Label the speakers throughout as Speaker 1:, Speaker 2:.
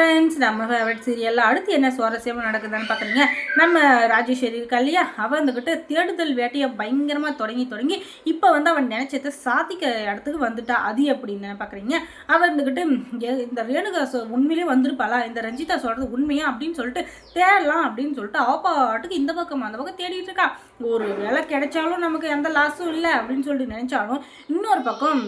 Speaker 1: Friends நம்ம favourite சீரியலில் அடுத்து என்ன சுவாரஸ்யமாக நடக்குதுன்னு பார்க்குறீங்க நம்ம ராஜேஸ்வரி இருக்கா இல்லையா? அவன் வந்துக்கிட்டு தேடுதல் வேட்டையை பயங்கரமாக தொடங்கி தொடங்கி இப்போ வந்து அவன் நினச்சதை சாதிக்க இடத்துக்கு வந்துட்டா. அது எப்படின்னு பார்க்குறீங்க அவன் இருந்துக்கிட்டு இந்த ரேணுகா சொ உண்மையிலே வந்திருப்பாளா? இந்த ரஞ்சிதா சொல்கிறது உண்மையா? அப்படின்னு சொல்லிட்டு தேடலாம் அப்படின்னு சொல்லிட்டு அவ இந்த பக்கம் அந்த பக்கம் தேடிட்டு இருக்கா. ஒரு வேலை கிடைச்சாலும் நமக்கு எந்த லாஸும் இல்லை அப்படின்னு சொல்லிட்டு நினச்சாலும் இன்னொரு பக்கம்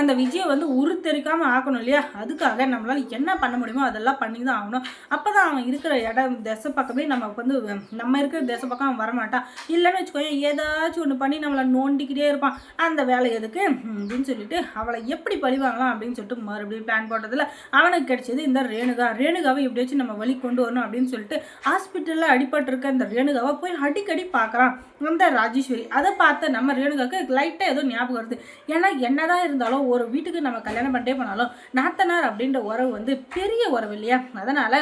Speaker 1: அந்த விஜயை வந்து உருத்தெரிக்காமல் ஆக்கணும் இல்லையா? அதுக்காக நம்மளால் என்ன பண்ண முடியுமோ அதெல்லாம் பண்ணி தான் ஆகணும். அப்போ தான் அவன் இருக்கிற இடம் திசை பக்கமே நமக்கு வந்து நம்ம இருக்கிற திசை பக்கம் அவன் வரமாட்டான் இல்லைன்னு வச்சுக்கோங்க ஏதாச்சும் ஒன்று பண்ணி நம்மளை நோண்டிக்கிட்டே இருப்பான். அந்த வேலை எதுக்கு? அப்படின்னு சொல்லிட்டு அவளை எப்படி பழிவாங்கலாம் அப்படின்னு சொல்லிட்டு மறுபடியும் பிளான் போட்டதில் அவனுக்கு கிடைச்சது இந்த ரேணுகா. ரேணுகாவை எப்படியாச்சும் நம்ம வழி கொண்டு வரணும் அப்படின்னு சொல்லிட்டு ஹாஸ்பிட்டலில் அடிபட்டிருக்க இந்த ரேணுகாவை போய் அடிக்கடி பார்க்குறான். அந்த ராஜேஸ்வரி. அதை பார்த்த நம்ம ரேணுகாவுக்கு லைட்டாக ஏதோ ஞாபகம் வருது. ஏன்னா என்னதான் இருந்தாலும் ஒரு வீட்டுக்கு நம்ம கல்யாணம் பண்ணிட்டே போனாலும் நாத்தனார் அப்படின்ற உறவு வந்து பெரிய உறவு இல்லையா? அதனால்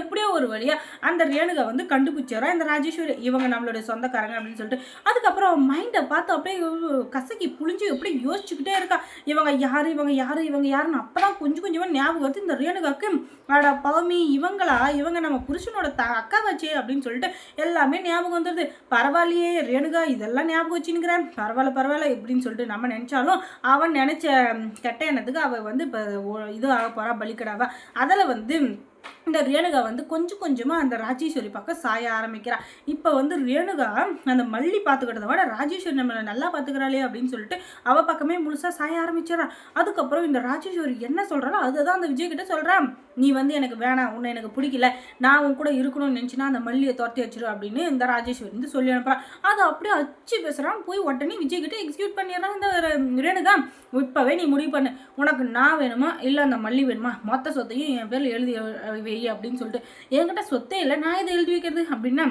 Speaker 1: எப்படியோ ஒரு வழியாக அந்த ரேணுகா வந்து கண்டுபிடிச்சாரா இந்த ராஜேஸ்வரி இவங்க நம்மளுடைய சொந்தக்காரங்க அப்படின்னு சொல்லிட்டு. அதுக்கப்புறம் மைண்டை பார்த்து அப்படியே கசக்கி புளிஞ்சு எப்படி யோசிச்சுக்கிட்டே இருக்கா. இவங்க யார் இவங்க யார் இவங்க யாருன்னு அப்போ தான் கொஞ்சம் கொஞ்சமாக ஞாபகம் வருது. இந்த ரேணுகாக்கு அட பவமி இவங்களா? இவங்க நம்ம புருஷனோட த அக்கா வச்சே அப்படின்னு சொல்லிட்டு எல்லாமே ஞாபகம் வந்துடுது பரவாயில்லையே ரேணுகா இதெல்லாம் ஞாபகம் வச்சுன்னுக்கிறேன். பரவாயில்ல பரவாயில்ல இப்படின்னு சொல்லிட்டு நம்ம நினச்சாலும் அவன் நினச்ச கெட்ட எண்ணத்துக்கு அவள் வந்து இப்போ இது ஆக போகிறா பலிக்கடாவா. அதில் வந்து இந்த ரேணுகா வந்து கொஞ்சம் கொஞ்சமாக அந்த ராஜேஸ்வரி பக்கம் சாய ஆரம்பிக்கிறான் இப்போ வந்து ரேணுகா அந்த மல்லி பார்த்துக்கிட்டத விட ராஜேஸ்வரி நம்மளை நல்லா பார்த்துக்கிறாளே அப்படின்னு சொல்லிட்டு அவள் பக்கமே முழுசாக சாய ஆரம்பிச்சிடறான் அதுக்கப்புறம் இந்த ராஜேஸ்வரி என்ன சொல்கிறாளோ அதுதான் அந்த விஜய் கிட்ட சொல்கிறான் நீ வந்து எனக்கு வேணாம் உன்னை எனக்கு பிடிக்கல. நான் உன் கூட இருக்கணும்னு நினச்சினா அந்த மல்லியை துரத்தி வச்சிரு அப்படின்னு இந்த ராஜேஸ்வரி வந்து சொல்லி அனுப்புகிறான் அதை அப்படியே அச்சு பேசுகிறான் போய் உடனே விஜய்கிட்ட எக்ஸிக்யூட் பண்ணிடுறான் இந்த ரேணுகா. இப்போவே நீ முடிவு பண்ணு. உனக்கு நான் வேணுமா? இல்லை அந்த மல்லி வேணுமா? மொத்த சொத்தையும் என் பேரில் எழுதி வை அப்படின்னு சொல்லிட்டு என்கிட்ட சொத்தே இல்லை நான் இதை எழுதி வைக்கிறது? அப்படின்னா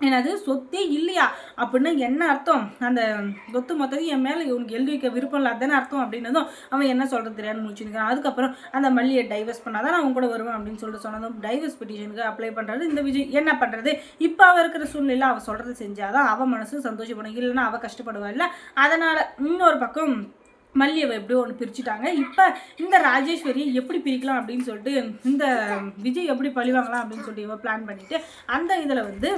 Speaker 1: என்னது சொத்தே இல்லையா? அப்படின்னா என்ன அர்த்தம்? அந்த சொத்து மொத்தத்தையும் என் மேலே இவனுக்கு எழுதி வைக்க விருப்பம் இல்லை அதானே அர்த்தம் அப்படின்னதும் அவன் என்ன சொல்கிறது தெரியாது முடிச்சுருக்கான் அதுக்கப்புறம் அந்த மல்லியை டைவர்ஸ் பண்ணாதான் நான் அவன் கூட வருவேன் அப்படின்னு சொல்லிட்டு சொன்னதும் டைவர்ஸ் பெட்டிஷனுக்கு அப்ளை பண்ணுறது இந்த விஜய் என்ன பண்ணுறது இப்போ அவள் இருக்கிற சூழ்நிலை அவள் சொல்கிறது செஞ்சாதான் அவள் மனசு சந்தோஷப்படும். இல்லைன்னா அவள் கஷ்டப்படுவா இல்லை. அதனால் இன்னொரு பக்கம் மல்லியவை எப்படியோ ஒன்று பிரிச்சுட்டாங்க. இப்போ இந்த ராஜேஸ்வரியை எப்படி பிரிக்கலாம் அப்படின்னு சொல்லிட்டு இந்த விஜய் எப்படி பழிவாங்கலாம் அப்படின்னு சொல்லிட்டு இவ பிளான் பண்ணிட்டு அந்த இதில் வந்து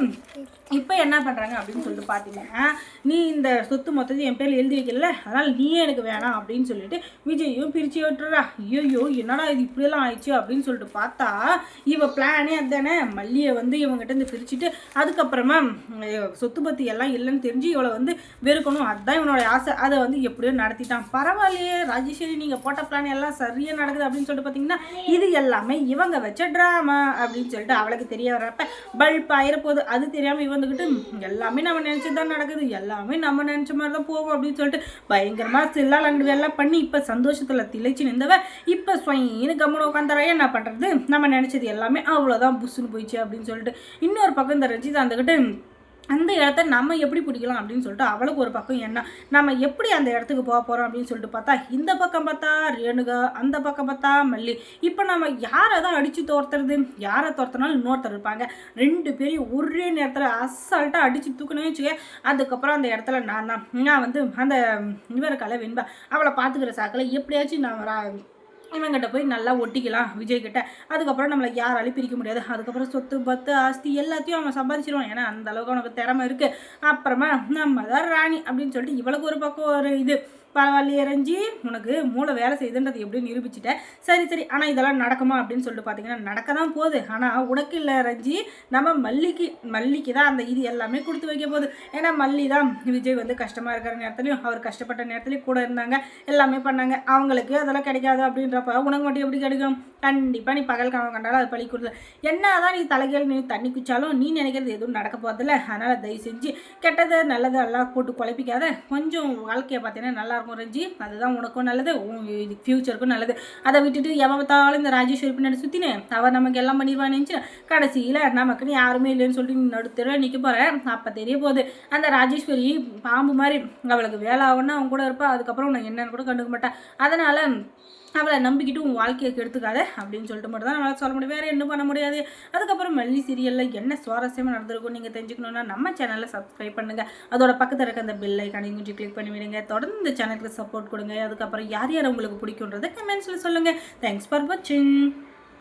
Speaker 1: இப்போ என்ன பண்ணுறாங்க அப்படின்னு சொல்லிட்டு பார்த்தீங்கன்னா நீ இந்த சொத்து மொத்தத்தையும் என் பேரில் எழுதி வைக்கல அதனால் நீயே எனக்கு வேணாம் அப்படின்னு சொல்லிட்டு விஜயும் பிரித்து விட்டுறா. ஐயோ என்னடா இது இப்படியெல்லாம் ஆயிடுச்சு அப்படின்னு சொல்லிட்டு பார்த்தா இவ பிளானே அதுதானே. மல்லியை வந்து இவங்ககிட்ட இருந்து பிரிச்சுட்டு அதுக்கப்புறமா சொத்து பத்தி எல்லாம் இல்லைன்னு தெரிஞ்சு இவளை வந்து வெறுக்கணும். அதுதான் இவனோட ஆசை. அதை வந்து எப்படியோ நடத்திட்டான். பரவாயில்லையே ராஜேஸ்வரி நீங்கள் போட்ட பிளான் எல்லாம் சரியாக நடக்குது அப்படின்னு சொல்லிட்டு பார்த்தீங்கன்னா இது எல்லாமே இவங்க வச்ச ட்ராமா அப்படின்னு சொல்லிட்டு அவளுக்கு தெரிய வர்றப்ப பல்ப் ஆயிரப்போகுது. அது தெரியாமல் இவந்துக்கிட்டு எல்லாமே நம்ம நினச்சது தான் நடக்குது. எல்லாமே நம்ம நினச்ச மாதிரி தான் போகும் அப்படின்னு சொல்லிட்டு பயங்கரமாக சில்லா லண்டு எல்லாம் பண்ணி இப்போ சந்தோஷத்தில் திளைச்சு நின்றவ இப்போ ஸ்வயின்னு கம்முன்னு உட்காந்துறா என்ன பண்ணுறது நம்ம நினச்சது எல்லாமே அவ்வளோதான் புஷ்ஷுன்னு போயிடுச்சு அப்படின்னு சொல்லிட்டு இன்னொரு பக்கம் இந்த ரஞ்சிதா வந்துக்கிட்டு அந்த இடத்த நம்ம எப்படி பிடிக்கலாம் அப்படின்னு சொல்லிட்டு அவளுக்கு ஒரு பக்கம் என்ன? நம்ம எப்படி அந்த இடத்துக்கு போக போகிறோம் அப்படின்னு சொல்லிட்டு பார்த்தா இந்த பக்கம் பார்த்தா ரேணுகா அந்த பக்கம் பார்த்தா மல்லி. இப்போ நம்ம யாரை தான் அடித்து தோர்த்துறது? யாரை தோர்த்தனாலும் இன்னொருத்தர் இருப்பாங்க. ரெண்டு பேரையும் ஒரே நேரத்தில் அசால்ட்டாக அடித்து தூக்கணும்னு வச்சுக்க அதுக்கப்புறம் அந்த இடத்துல நான் தான். நான் வந்து அந்த இவர் கலை வெண்பா. அவளை பார்த்துக்கிற சாக்கில் எப்படியாச்சும் நான் இவங்கிட்ட போய் நல்லா ஒட்டிக்கலாம் விஜய் கிட்ட அதுக்கப்புறம் நம்மளை யாராலையும் பிரிக்க முடியாது. அதுக்கப்புறம் சொத்து பத்து ஆஸ்தி எல்லாத்தையும் அவன் சம்பாதிச்சிருவான். ஏன்னா அந்த அளவுக்கு அவனுக்கு திறமை இருக்கு. அப்புறமா நம்ம தான் ராணி அப்படின்னு சொல்லிட்டு இவளுக்கு ஒரு பக்கம் ஒரு இது. பரவாயில்லையே ரஞ்சி உனக்கு மூளை வேலை செய்யுதுன்றது எப்படி நிரூபிச்சிட்டேன் சரி சரி. ஆனால் இதெல்லாம் நடக்குமா அப்படின்னு சொல்லிட்டு பார்த்தீங்கன்னா நடக்க தான் போகுது. ஆனால் உனக்கு இல்லை ரஞ்சி நம்ம மல்லிக்கு மல்லிக்கு தான் அந்த இது எல்லாமே கொடுத்து வைக்க போகுது. ஏன்னா மல்லி தான் விஜய் வந்து கஷ்டமாக இருக்கிற நேரத்துலையும் அவர் கஷ்டப்பட்ட நேரத்துலையும் கூட இருந்தாங்க. எல்லாமே பண்ணாங்க. அவங்களுக்கு அதெல்லாம் கிடைக்காது அப்படின்றப்ப உனக்கு மட்டும் எப்படி கிடைக்கும்? கண்டிப்பாக நீ பகல் கனவு கண்டாலும் அது பழி கொடுத்து என்ன தான் நீ தலைகள் நீ தண்ணி குச்சாலும் நீ நினைக்கிறது எதுவும் நடக்க போகிறதில்ல அதனால் தயவு செஞ்சு கெட்டது நல்லது எல்லாம் போட்டு குழப்பிக்காத. கொஞ்சம் வாழ்க்கையை பார்த்தீங்கன்னா நல்லா முறைஞ்சி அதுதான் உனக்கும் நல்லது உன் இது ஃப்யூச்சருக்கும் நல்லது. அதை விட்டுட்டு எவன் பார்த்தாலும் இந்த ராஜேஸ்வரி பின்னாடி சுற்றினே அவர் நமக்கு எல்லாம் பண்ணிடுவான்னு நினச்சி கடைசியில் நமக்குன்னு யாருமே இல்லைன்னு சொல்லிட்டு நடுத்தர நிற்க போகிறேன் அப்போ தெரிய போகுது அந்த ராஜேஸ்வரி பாம்பு மாதிரி அவளுக்கு வேலை ஆகும்னா அவன் கூட இருப்பா அதுக்கப்புறம் உனக்கு என்னன்னு கூட கண்டுக்க மாட்டா. அதனால் அவளை நம்பிக்கிட்டு உன் வாழ்க்கையை கெடுத்துக்காத அப்படின்னு சொல்லிட்டு மட்டும் தான் நம்மளால் சொல்ல முடியும். வேறு என்ன பண்ண முடியாது? அதுக்கப்புறம் மல்லி சீரியலில் என்ன சுவாரஸ்யமாக நடந்திருக்கும் நீங்கள் தெரிஞ்சுக்கணுன்னா நம்ம சேனலை சப்ஸ்கிரைப் பண்ணுங்கள் அதோட பக்கத்தில் இருக்க அந்த பெல் ஐக்கானையும் கொஞ்சம் கிளிக் பண்ணி விடுங்க. தொடர்ந்து இந்த சேனலுக்கு சப்போர்ட் கொடுங்க. அதுக்கப்புறம் யார் யார் உங்களுக்கு பிடிக்குன்றதை கமெண்ட்ஸில் சொல்லுங்கள் தேங்க்ஸ் ஃபார் வாட்சிங்